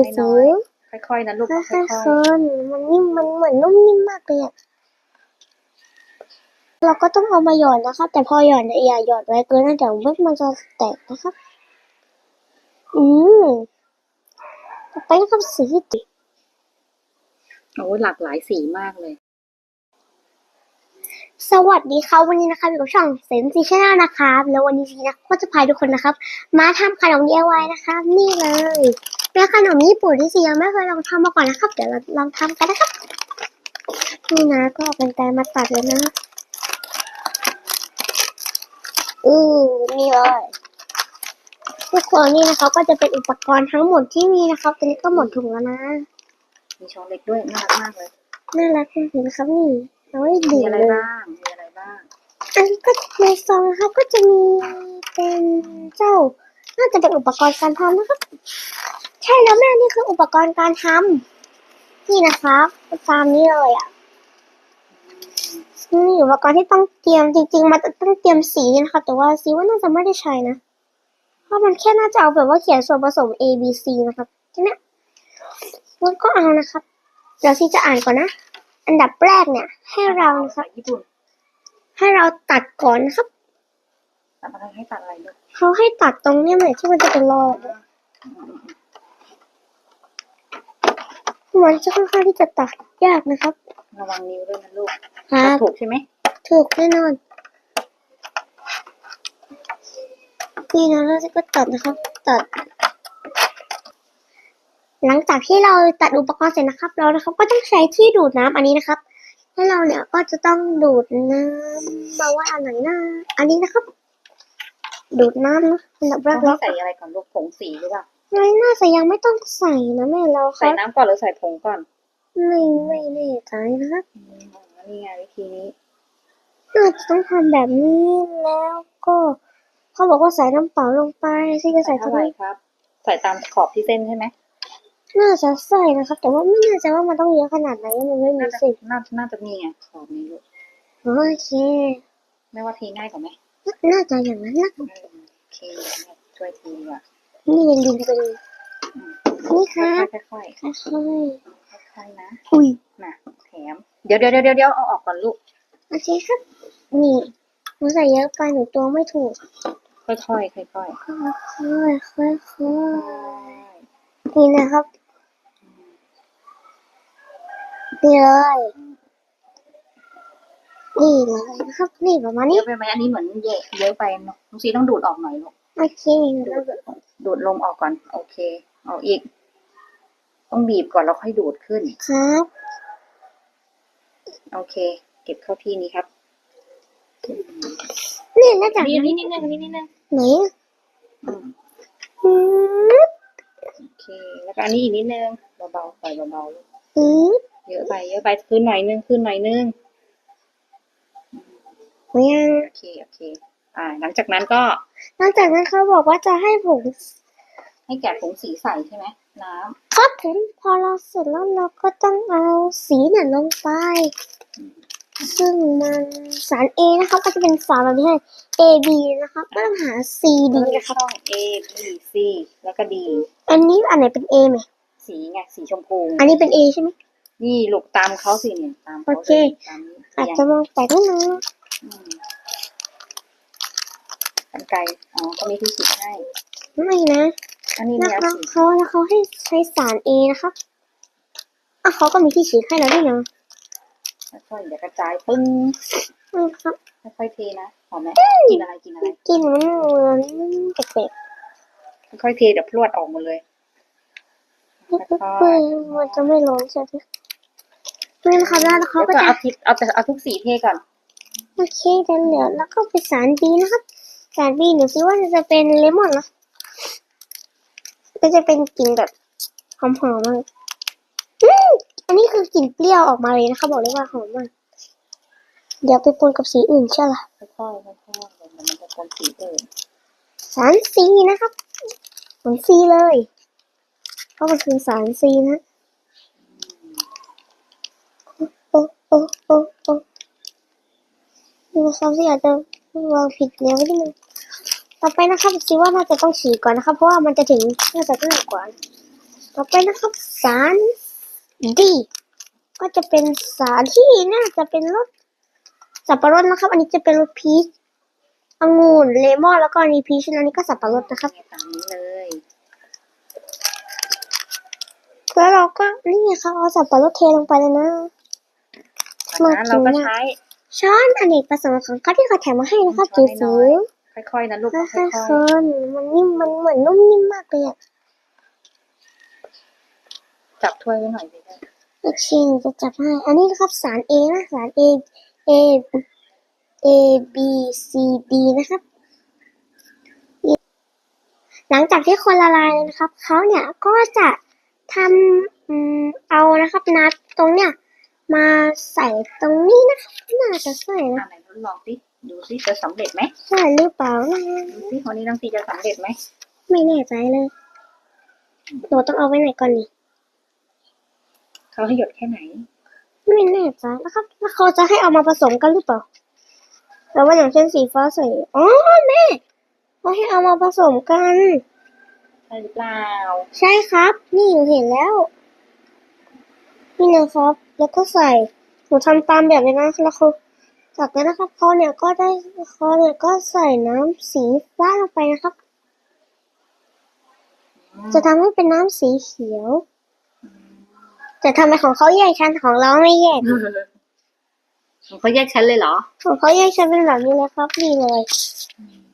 สีน้อยๆค่อยๆนะลูกค่ค่ออยยๆคนมันนิ่มมันเหมือนนุ่มนิ่มมากเลยอะเราก็ต้องเอามาหย่อนนะครับ แต่พอหย่อนเนี่ยอย่าหย่อนไว้เกินนะเดี๋ยวเม็ดมันจะแตกนะครับ อืมต่อไปนะครับสีติๆโอ้ยหลากหลายสีมากเลย สวัสดีครับวันนี้นะครับอยู่กับช่องเซนซีชาแนลนะครับ แล้ววันนี้ซีนะก็จะพาทุกคนนะครับ มาทำขนม DIY นะครับนี่เลย เป็นขนมญี่ปุ่นที่ซียังไม่เคยลองทำมาก่อนนะครับ เดี๋ยวเราลองทำกันนะครับ นี่นะก็เอาเป็นไกรมาตัดเลยนะอือนี่เลยทุกคนนี่นะครับก็จะเป็นอุปกรณ์ทั้งหมดที่มีนะครับตอนนี้ก็หมดถุงแล้วนะมีช้อนเล็กด้วยน่ารักมากเลยน่ารักมากเลยนะครับนี่เอาไว้มีดื่มอะไรเลยบ้างมีอะไรบ้างอันนี้ก็ในซองนะครับก็จะมีเป็นเจ้า น่าจะเป็นอุปกรณ์การทำนะครับ ใช่แล้วแม่นี่คืออุปกรณ์การทำนี่นะครับตามนี้เลยอะนี่อุปกรณ์ที่ต้องเตรียมจริง ๆมันต้องเตรียมสีนะครับแต่ว่าสีว่าน่าจะไม่ได้ใช้นะ เพราะมันแค่น่าจะเอาแบบว่าเขียนส่วนผสม A B C นะครับแค่นี้แล้วก็เอานะครับ เดี๋ยวซีจะอ่านก่อนนะ อันดับแรกเนี่ย ให้เรานะครับให้เราตัดก่อนนะครับ ตัดอะไรให้ตัดอะไรลูกเขาให้ตัดตรงเนี้ยเหมือนที่มันจะเป็นรอยอะมันจะค่อนข้างที่จะตัดยากนะครับ ระวังนิ้วด้วยนะลูกครัตัดบถูกใช่ไหมถูกแน่นอน นี่นะเราจะก็ตัดนะครับ ตัด หลังจากที่เราตัดอุปกรณ์เสร็จนะครับ เรานะครับก็ต้องใช้ที่ดูดน้ำอันนี้นะครับให้เราเนี่ยก็จะต้องดูดน้ำมาว่าอันไหนนะอันนี้นะครับ ดูดน้ำนะอันดับแรต้อกงเราให้ใส่อะไรก่อนลูกผงสีหรือเปล่าไม่น่าจะยังไม่ต้องใส่นะแม่เราคใส่รับน้ำก่อนหรือใส่ผงก่อนไม่ไม่แน่ใจนะครับ อืมนี่ไงวิธีนี้น่าจะต้องทำแบบนี้แล้วก็ เขาบอกว่าใส่น้ำเปล่าลงไปซี่ก็ใส่ใส่เท่าเท่าไหไหร่ร่ครับ ใส่ตามขอบที่เส้นใช่ไหมน่าจะใส่นะครับ แต่ว่าไม่แน่ใจว่ามันต้องเยอะขนาดไหนมันไม่มีน่าจะสิน่าน่าจะมีไงขอบนี้ลูกโอเค ไม่ว่าทีง่ายกว่าไหม น่าจะอย่างนั้นนะเออโอเคช่วยทีดีกว่านี่เป็นดินเป็นนี่คค่รับอยๆค่อยค่อยๆค่อยๆนะๆอุ้ยน่ะแถมเดี๋ยวเดี๋ยวเดี๋ยวเดี๋ยวเอาออกก่อนลูกโอเคครับ นี่หนูใส่เยอะไปหนูตัวไม่ถูก ค่อยๆค่อยๆค่อยค่อยๆค่อยๆนี่นะครับนี่เลย นี่เลยนะครับ นี่ประมาณๆเยนี้ อะไปไหมอันนี้เหมือนเยอะเยอะไปเนอะน้องซีต้องดูดออกหน่อยลูกโอเคแล้วก็ดูดลมออกก่อน โอเค เอาอีก ต้องบีบก่อนแล้วค่อยดูดขึ้น ครับโอเค เก็บเข้าที่นี้ครับนี่แล้วจากนี่นั้นนี่นิดนึงนี่นิดนึงไหนอืมอืมโอเค แล้วก็อันนี้อีกนิดนึงเบาๆปล่อยเบาๆลูกอืมเยอะไปเยอะไปขึ้นหน่อยนึงขึ้นหน่อยนึงไม่ ยังโอเคโอเค อ่า หลังจากนั้นก็หลังจากนั้นเขาบอกว่าจะให้ผมให้แกะผงสีใส่ใช่ไหมน้ำครับผมพอเราเสร็จแล้วเราก็ต้องเอาสีเนี่ยลงไป ซึ่งมันสาร A นะครับก็จะเป็นสารแบบนี้ให้ A B นะครับก็ต้องหา C D นะครับช่อง A B C แล้วก็ D อันนี้อันไหนเป็น A ไหมสีไงสีชมพู อันนี้เป็น A ใช่ไหมนี่ลูกตามเขาสิเนี่ยตามเขาโอเคเลยตามนี้อาจอย่างจะมองแปลกนิดนึงอืม กันไกลอ๋อก็มีที่ฉีดให้ ไม่นะอันนี้แล้วเนี่ยเขาสีเขาแล้วเขาให้ใช้สาร A นะครับอะเขาก็มีที่ฉีดให้แล้วด้วยนะค่อยๆเดี๋ยวกระจายปึ้งอืมครับ ค่อยๆเทนะหอมไหมกินอะไรกินอะไรกลินมันเหมือนแปลกค่อยๆเทเดี๋ยวพรวดออกหมดเลยๆเพื่อมันจะไม่ร้อนใช่ไหมนี่นะครับแล้วเขาแล้วก็ก็จะเอาทิเอาแต่เอาทุกสีเทก่อน โอเคเดี๋ยวเหลือแล้วก็เป็นสารบีนะครับ สารบีหนูคิดว่าจะเป็นเลมอนนะก็จะเป็นกลิ่นแบบหอมๆมากอืมอันนี้คือกลิ่นเปรี้ยวออกมาเลยนะคะบอกเลยว่าหอมมาก เดี๋ยวไปปนกับสีอื่นใช่ไหมค่อยๆค่อยๆเดี๋ยวมันจะเป็นสีอื่นสารซีนะครับเหมือนซีเลยเพราะมันคือสารซีนะโอ้โอ้โอ้โอ้ นี่นะครับที่อาจจะวางผิดเนี้ยไว้นิดนึงต่อไปนะครับซีว่าน่าจะต้องฉีกก่อนนะครับ เพราะว่ามันจะถึงน่าจะง่ายกว่าต่อไปนะครับ สารดีก็จะเป็นสารที่น่าจะเป็นรสสับปะรดนะครับ อันนี้จะเป็นรสพีชองุ่นเลมอนแล้วก็อันนี้พีชอันนี้ก็สับปะรดนะครับตามนี้เลยแล้วเราก็นี่ไงครับเอาสับปะรดเทลงไปเลยนะจากนั้นเราก็ใช้ ช้อนอเนกประสงค์ของเขาที่เขาแถมมาให้นะครับช้จิ๋อนน้วอยๆค่อยๆนะลูกค่ค่ออยยๆคนมันนิ่มมันเหมือนนุ่มนิ่มมากเลยอะๆจับถ้วยไว้หน่อยสิได้โอเคหนูจะจับให้ อันนี้นะครับสาร A นะสาร A A A B C D นะครับ หลังจากที่คนละลายแล้วนะครับเขาเนี่ยก็จะทำอืมเอานะครับนัดตรงเนี่ย มาใส่ตรงนี้นะครับน่าจะใส่นะอ่าไหนทดลองสิดูสิจะสำเร็จไหมใช่หรือเปล่านะดูสิวันนี้น้องซีจะสำเร็จไหมไม่แน่ใจเลยหนูต้องเอาไว้ไหนก่อนนี่เขาให้หยดแค่ไหน ไม่แน่ใจนะครับแล้วเขาจะให้เอามาผสมกันหรือเปล่าแต่ว่าอย่างเช่นสีฟ้าใส่อ๋อแม่เขาให้เอามาผสมกัน ใช่หรือเปล่า ใช่ครับ นี่หนูเห็นแล้ว นี่นะครับ แล้วก็ใส่หนูทำตามแบบนี้นะแล้วเขาจากนั้นนะครับเขาเนี่ยก็ได้เขาเนี่ยก็ใส่น้ำสีฟ้าลงไปนะครับ จะทำให้เป็นน้ำสีเขียว แต่ทำไมของเขาแยกชั้นของเราไม่แยกของเขาแยกชั้นเลยเหรอของเขาแยกชั้นเป็นแบบนี้เลยครับนี่เลย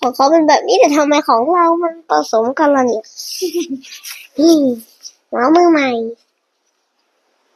ของเขาเป็นแบบนี้แต่ทำไมของเรามันผสมกันล่ะเนี่ยอืมน้องมือใหม่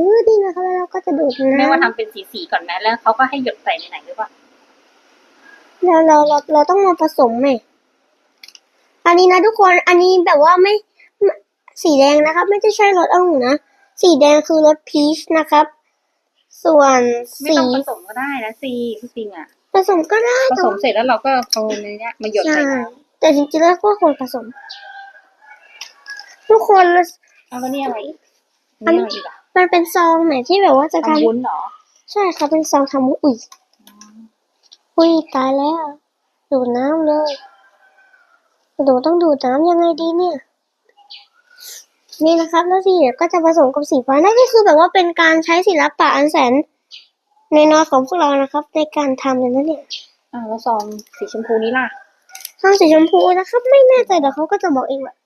เออดีนะครับแล้วเราก็จะดูดไม่ว่าน้ำทำเป็นสีๆก่อนไหมแล้วเขาก็ให้หยดใส่ในไหนหรือเปล่าแล้วเราเราเราต้องมาผสมไหมอันนี้นะทุกคนอันนี้แบบว่าไม่ไม่สีแดงนะครับ ไม่ใช่รสองุ่นนะสีแดงคือรสพีชนะครับ ส่วนไม่สีต้องผสมก็ได้นะซีที่จริงอะผสมก็ได้ผแต่สมว่า เสร็จแล้วเราก็เอาในเนี้ยมาหยดใช่ใส่น้แต่จริงๆแล้วก็ควรผสม ทุกคนำเอาแล้วนี่อะไรอีกนี่อะไรอีกอะ มันเป็นซองไหนที่แบบว่าจะททำวุ้นเหรอำใช่ค่ะเป็นซองทำวุ้นอุ้ยอุ้ยตายแล้ว ดูดน้ำเลยดูต้องดูดน้ำยังไงดีเนี่ย นี่นะครับแล้วสีเนี่ยก็จะผสมกับสีฟ้านั่นก็คือแบบว่าเป็นการใช้ศิลปะอันแสนในน้อยๆของพวกเรานะครับ ในการทำเลยนะเนี่ยอ่าแล้วซองสีชมพูนี้ล่ะซองสีชมพูนะครับ ไม่แน่ใจเดี๋ยวเขาก็จะบอกเองแหละ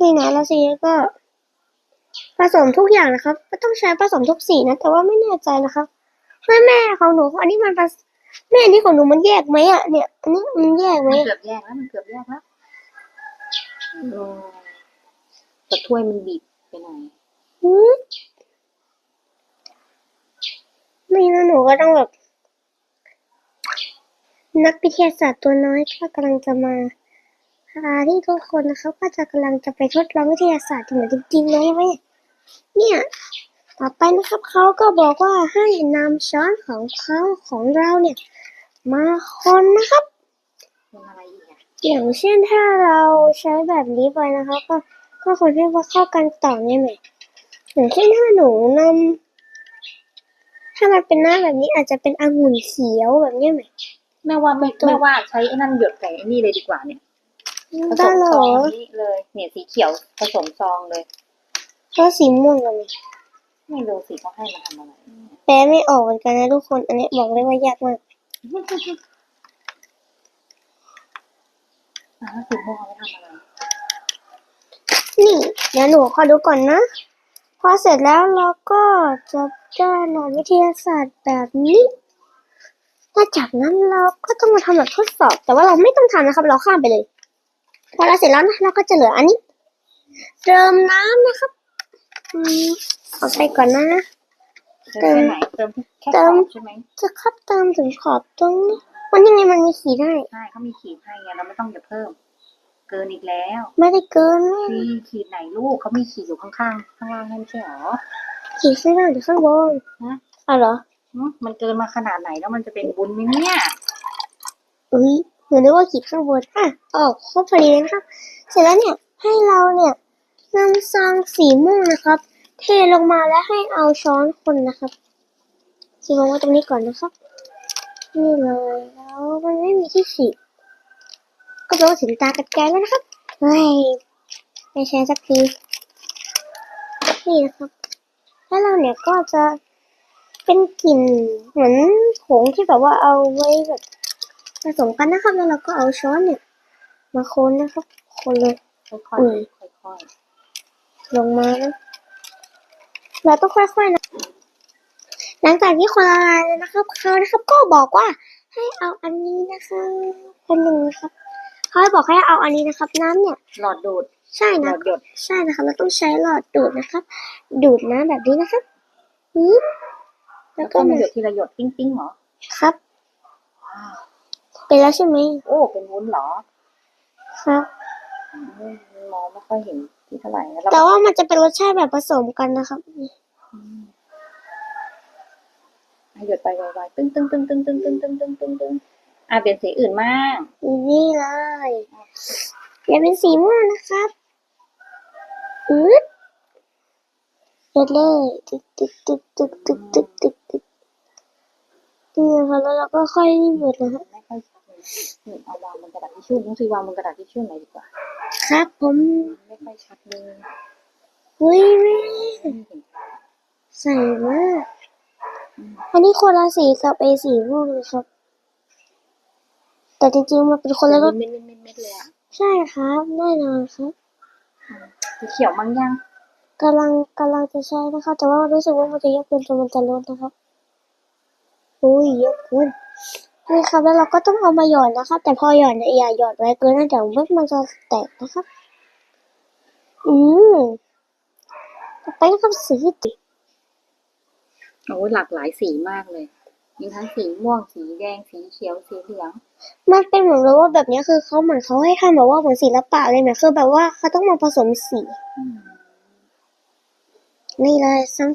นี่นะแล้วสีก็ ผสมทุกอย่างนะครับก็ต้องใช้ผสมทุกสีนะ แต่ว่าไม่แน่ใจนะครับแม่แม่ของหนูอันนี้มันผสแม่อันนี้ของหนูมันแยกไหมอะเนี่ยอันนี้มันแยกไหมมันอะเกือบแยกแล้วมันเกือบแยกแล้วอืมแต่ถ้วยมันบีบไปหน่อยหืมไม่นะหนูก็ต้องแบบ นักวิทยาศาสตร์ตัวน้อยก็กำลังจะมาพาที่ทุกคนนะครับก็จะกำลังจะไปทดลองวิทยาศาสตร์เหมือนจริงๆเลยใช่ไหม เนี่ย ต่อไปนะครับเขาก็บอกว่าให้นำช้อนของเขาของเราเนี่ย มาคนนะครับเป็นอะไรอีกอะอย่างเช่นถ้าเราใช้แบบนี้ไปนะคะก็ก็คนที่ว่าเข้ากันต่อเนี่ยไหมอย่างเช่นถ้าหนูนำถ้ามันเป็นหน้าแบบนี้อาจจะเป็นองุ่นเขียวแบบเนี้ยไหมแม่ว่าไม่แม่ว่าใช้ไอ้นั่นหยดใส่ไอ้นี่เลยดีกว่าเนี่ยผสได้มเหรซอองนี้เลยเนี่ยสีเขียวผสมซองเลย เพราะสีม่วงกันไหมไม่รู้สิเขาให้มาทำอะไรแปลไม่ออกเหมือนกันนะทุกคน อันนี้บอกเลยว่ายากมากอ่าสีม่วงเอาไปทำอะไร นี่เดี๋ยวหนูขอดูก่อนนะ พอเสร็จแล้วเราก็จะได้หลักวิทยาศาสตร์แบบนี้ถ้าจากนั้นเราก็ต้องมาทำแบบทดสอบ แต่ว่าเราไม่ต้องทำนะครับ เราข้ามไปเลย พอเราเสร็จแล้วนะเราก็จะเหลืออันนี้ เติมน้ำนะครับ อืมเอาไปก่อนนะ เติมแค่ไหนเติมแค่เติขมอบใช่ไหมจะคับเติมถึงขอบตรงนี้มันยังไงมันมีขีดให้ใช่เขามีขีดให้ไงเราไม่ต้องจะเพิ่ม เกินอีกแล้วไม่ได้เกินเลยมีขีดไหนลูกเขามีขีดอยู่ข้างๆข้างล่างให้ไม่ใช่หรอขีดข้างล่างหรือข้างบนฮะอ๋อเหรอหึมันเกินมาขนาดไหนแล้วมันจะเป็นบุญไหมเนี่ย อุ้ยหนูนึกว่าขีดข้างบนอะออกครบพอดีเลยนะครับ เสร็จแล้วเนี่ยให้เราเนี่ย นำซองสีม่วงนะครับ เทลงมาแล้วให้เอาช้อนคนนะครับขีดลงไว้ตรงนี้ก่อนนะครับ นี่เลยแล้วมันไม่มีที่ขีดก็แปลว่าถึงตากระแกแล้วนะครับเฮ้ยไม่แชร์สักทีนี่นะครับ แล้วเราเนี่ยก็จะเป็นกลิ่นเหมือนผงที่แบบว่าเอาไว้แบบผสมกันนะครับ แล้วเราก็เอาช้อนเนี่ย มาคนนะครับ คนเลยค่อยๆค่อย ลงมานะเราต้องค่อยๆนะ หลังจากที่คนละลายแล้วนะครับเขานะครับก็บอกว่าให้เอาอันนี้นะคะคนหนึ่งนะครับเขาให้บอกให้เอาอันนี้นะครับ น้ำเนี่ยๆหลอดดูดใช่หลนะอดหยดใช่นะคะเราต้องใช้หลอดดูดนะครับ ดูดน้ำแบบนี้นะครับปึ๊บแล้แล้ววก็ก็มันมาหยดทีละหยดปิ้งปิ้งๆเหรอครับว้าวเป็นแล้วใช่ไหมโอ้เป็นวุ้นเหรอครับอืมมองไม่ค่อยเห็นที่ เท่าไหร่นะเราแต่ว่ามันจะเป็นรสชาติแบบผสมกันนะครับอืมให้หยดไปไวๆตึ้งตึ้งตึ้งตึ้งตึ้งตึ้งตึ้งตึ้งตึ้งตึ้งอะเปลี่ยนสีอื่นมากนี่เลยเปลี่ยนเป็นสีม่วงนะครับอืดเสร็จเลยตึกตึกตึกตึกตึกตึกตึกตึกนี่นะคะแล้วเราก็ค่อยหยุดนะครับไม่ค่อยชัดเลยนี่เอาวางบนกระดาษทิชชู่น้องซีวางบนกระดาษทิชชู่หน่อยดีกว่า ครับผมไม่ค่อยชัดเลยเฮ้ยแม่ไม่เห็นใส่มากอันนี้คนละสีกับไอสีม่วงเลยครับ แต่จริงๆมันเป็นคนละรสเม็ดเม็ดเม็ดเม็ดเลยอะใช่ครับแน่นอนครับสีเขียวมั้งยังกำลังกำลังจะใช้นะครับแต่ว่ารู้สึกว่ามันจะเยอะเกินจนมันจะลดนะครับอุ้ยเยอะเกิน นี่ครับแล้วเราก็ต้องเอามาหย่อนนะครับ แต่พอหย่อนเนี่ยอย่าหย่อนไว้เกินนะเดี๋ยวเม็ดมันจะแตกนะครับ อืมต่อไปนะครับสีติโอ้ยหลากหลายสีมากเลย มีทั้งสีม่วงสีแดงสีเขียวสีเหลือง มันเป็นเหมือนแบบว่าแบบนี้คือเขาเหมือนเขาให้ทำแบบว่าเหมือนศิลปะเลยเนี่ยคือแบบว่าเขาต้องมาผสมสีอืมนี่เลยซัง